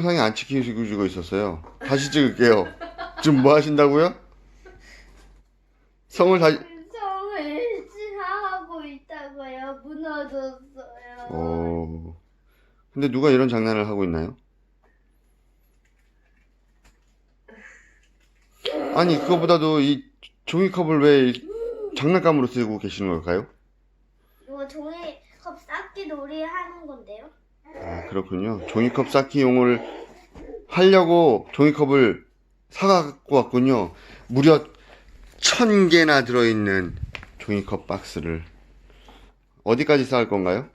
동영상이 안 찍히고 있었어요. 다시 찍을게요. 지금 뭐 하신다고요? 성을 다시 성을 하고 있다고요. 무너졌어요. 어. 근데 누가 이런 장난을 하고 있나요? 아니, 그거보다도 이 종이컵을 왜 장난감으로 쓰고 계시는 걸까요? 이거 종이컵 쌓기 놀이 하는 건데요. 아, 그렇군요. 종이컵 쌓기용을 하려고 종이컵을 사갖고 왔군요. 무려 천 개나 들어있는 종이컵 박스를. 어디까지 쌓을 건가요?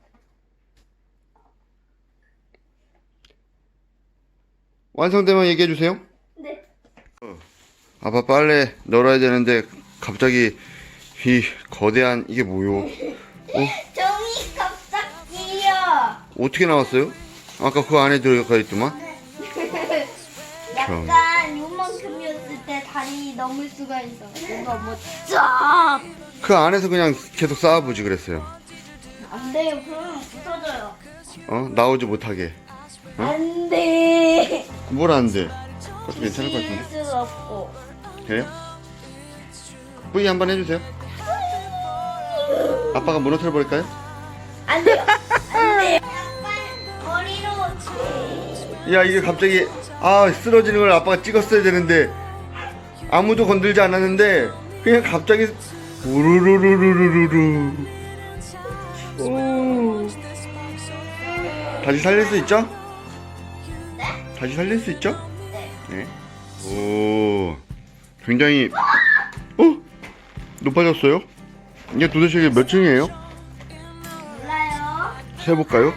완성되면 얘기해 주세요. 네. 아빠 빨래 널어야 되는데 갑자기 이 거대한 이게 뭐요? 쌓기요. 어떻게 나왔어요? 아까 그 안에 들어가 있더만. 약간 요만큼이었을 때 다리 넘을 수가 있어. 뭔가 뭐 쫙. 그 안에서 그냥 계속 쌓아보지 그랬어요. 안 돼요. 그러면 부서져요. 어? 나오지 못하게. 안 돼. 뭘 안 돼? 그것도 괜찮을 것 같은데. 쉴 수가 없고. 그래요? 뿌이 한번 해주세요. 아빠가 무너뜨려 버릴까요? 안 돼요. 야 이게 갑자기 아 쓰러지는 걸 아빠가 찍었어야 되는데 아무도 건들지 않았는데 그냥 갑자기 우르르르르르르 오. 다시 살릴 수 있죠? 다시 살릴 수 있죠? 네. 네. 오 굉장히 어 높아졌어요? 이게 도대체 몇 층이에요? 몰라요. 세볼까요?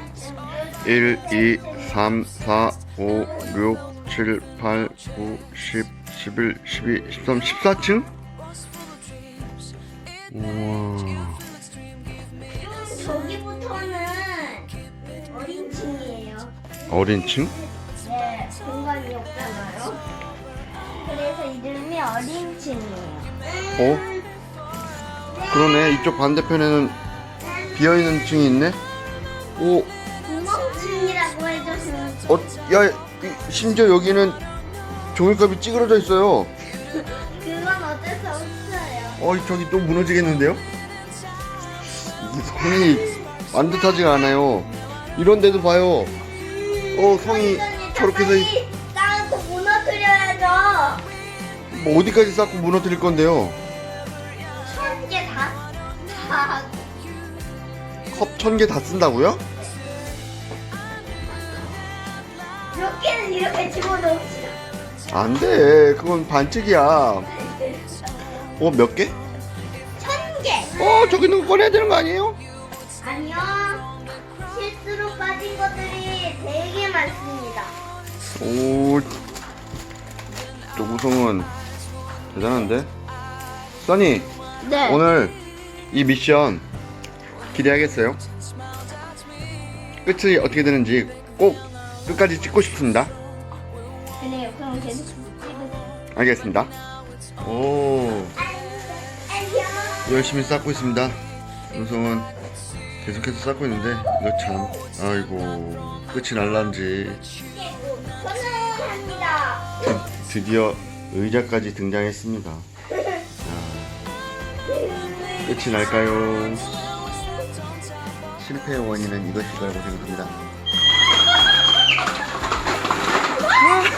1, 2, 3, 4, 5, 6, 7, 8, 9, 10, 11, 12, 13, 14층? 우와. 저기부터는 어린 층이에요. 어린 층? 네, 공간이 없잖아요. 그래서 이름이 어린 층이에요. 어? 그러네. 이쪽 반대편에는 비어있는 층이 있네? 오, 어, 야, 이- 심지어 여기는 종이컵이 찌그러져 있어요. 그건 어쩔 수 없어요. 어, 저기 또 무너지겠는데요? 이게 성이 완듯하지가 않아요. 이런 데도 봐요. 어, 성이 저렇게 해서 이- 쌓고 무너뜨려야죠. 뭐 어디까지 쌓고 무너뜨릴 건데요? 천 개 다, 다. 컵 천 개 다 쓴다고요? 이렇게 집어넣읍시다. 안 돼. 그건 반칙이야. 어, 몇 개? 천 개. 어, 저기 있는 거 꺼내야 되는 거 아니에요? 아니요. 실수로 빠진 것들이 되게 많습니다. 오, 저 구성은 대단한데? 써니, 네. 오늘 이 미션 기대하겠어요? 끝이 어떻게 되는지 꼭 끝까지 찍고 싶습니다. 그래요. 그럼 계속 찍으세요. 알겠습니다. 오. 열심히 쌓고 있습니다. 우성은 계속해서 쌓고 있는데, 이거 참, 아이고, 끝이 날란지. 저는 합니다. 드, 드디어 의자까지 등장했습니다. 자, 끝이 날까요? 실패의 원인은 이것일 거라고 생각합니다.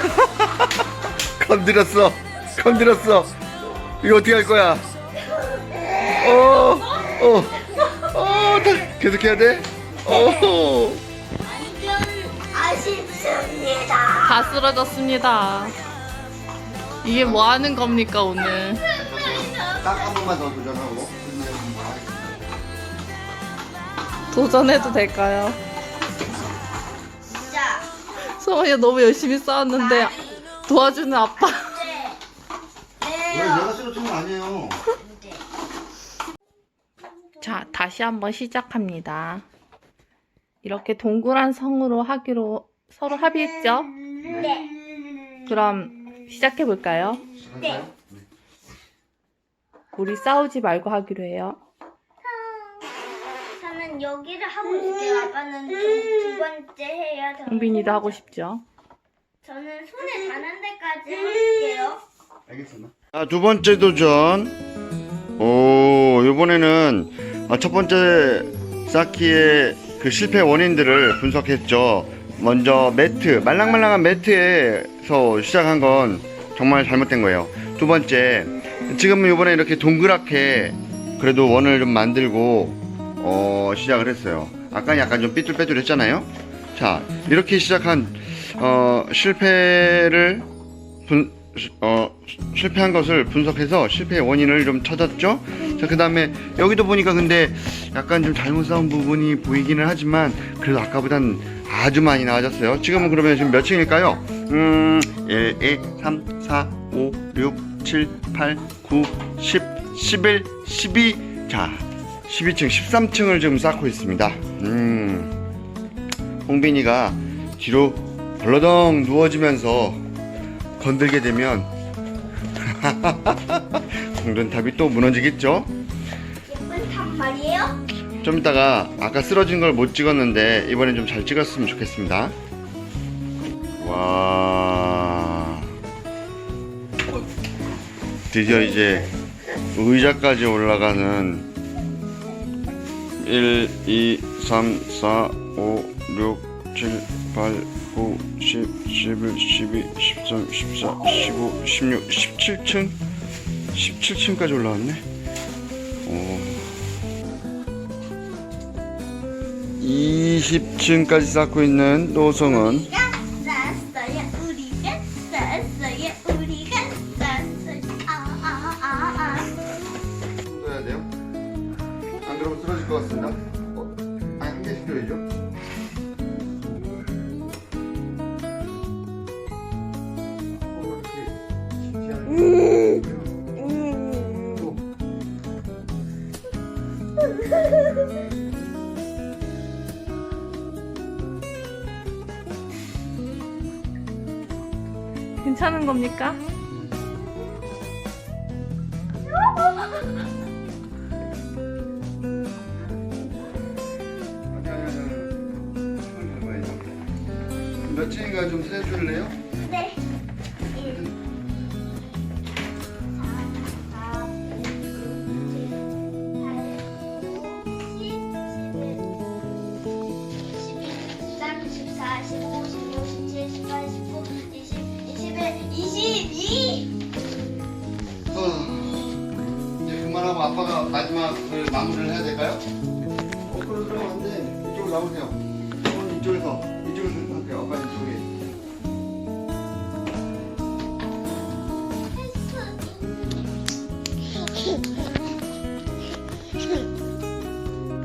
건드렸어! 건드렸어! 이거 어떻게 할 거야? 어, 어, 어, 다- 계속 해야 돼? 어, 좀 아쉽습니다. 다 쓰러졌습니다. 이게 뭐 하는 겁니까, 오늘? 딱 한 번만 더 도전하고. 도전해도 될까요? 자, 소원이가 너무 열심히 싸웠는데 도와주는 아빠. 네. 왜. 내가 아니에요. 네. 자, 다시 한번 시작합니다. 이렇게 동그란 성으로 하기로 서로 합의했죠? 네. 그럼 시작해 볼까요? 네. 우리 싸우지 말고 하기로 해요. 저는 여기를 하고 있을게요. 아빠는 두, 두 번째 해야 돼. 홍빈이도 하고 싶죠? 저는 손에 닿는 데까지 할게요. 알겠습니다. 아, 두 번째 도전. 오, 이번에는 아, 첫 번째 쌓기의 그 실패 원인들을 분석했죠. 먼저 매트, 말랑말랑한 매트에서 시작한 건 정말 잘못된 거예요. 두 번째, 지금은 이번에 이렇게 동그랗게 그래도 원을 좀 만들고 어, 시작을 했어요. 아까 약간 좀 삐뚤빼뚤 했잖아요. 자, 이렇게 시작한 어, 실패를 분, 어, 실패한 것을 분석해서 실패의 원인을 좀 찾았죠. 자, 그 다음에 여기도 보니까 근데 약간 좀 잘못 싸운 부분이 보이기는 하지만 그래도 아까보단 아주 많이 나아졌어요. 지금은 그러면 지금 몇 층일까요? 음, 1, 2, 3, 4, 5, 6, 7, 8, 9, 10, 11, 12. 자, 12층, 13층을 지금 쌓고 있습니다. 음, 홍빈이가 뒤로 벌러덩 누워지면서 건들게 되면 공든탑이 또 무너지겠죠? 예쁜 탑 말이에요? 좀 이따가 아까 쓰러진 걸 못 찍었는데 이번엔 좀 잘 찍었으면 좋겠습니다. 와. 드디어 이제 의자까지 올라가는 1, 2, 3, 4, 5, 6, 7, 8, 9, 10, 11, 12, 13, 14, 15, 16, 17층? 17층까지 올라왔네. 오. 20층까지 쌓고 있는 노성은 안 그러면 쓰러질 것 같습니다. 어, 한 개씩 줘야죠. 괜찮은 겁니까? 층인가 좀 세줄래요? 네. 1, 4, 5, 6, 7, 8, 9, 10, 11, 12, 13, 14, 15, 16, 17, 18, 19, 20, 21, 22! 어, 이제 그만하고 아빠가 마지막을 마무리를 해야 될까요? 어, 그러 들어가면 안 돼. 이쪽으로 나오세요. 이쪽에서, 이쪽에서 할게요. 아빠 이쪽에.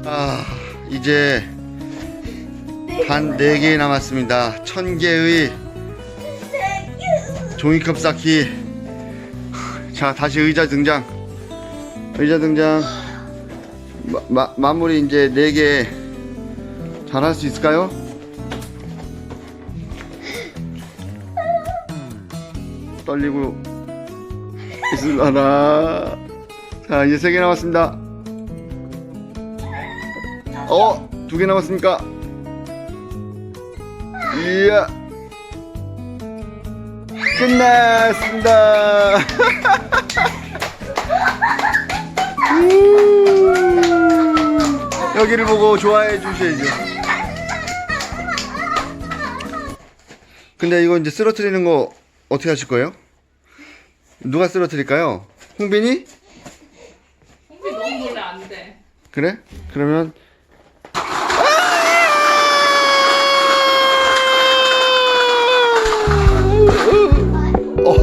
아, 이제 한 4개 남았습니다. 1000개의 종이컵 쌓기. 자, 다시 의자 등장. 의자 등장. 마, 마, 마무리 이제 4개 잘 할 수 있을까요? 떨리고 있을라나. 자, 이제 3개 남았습니다. 어, 두 개 남았습니까? 이야. 끝났습니다. 우. 여기를 보고 좋아해 주셔야죠. 근데 이거 이제 쓰러뜨리는 거 어떻게 하실 거예요? 누가 쓰러뜨릴까요? 홍빈이? 홍비 너무 놀래 안 돼. 그래? 그러면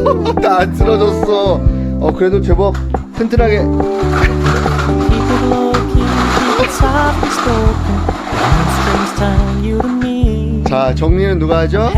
어, 나안 쓰러졌어. 어, 그래도 제법 튼튼하게. 자, 정리는 누가 하죠?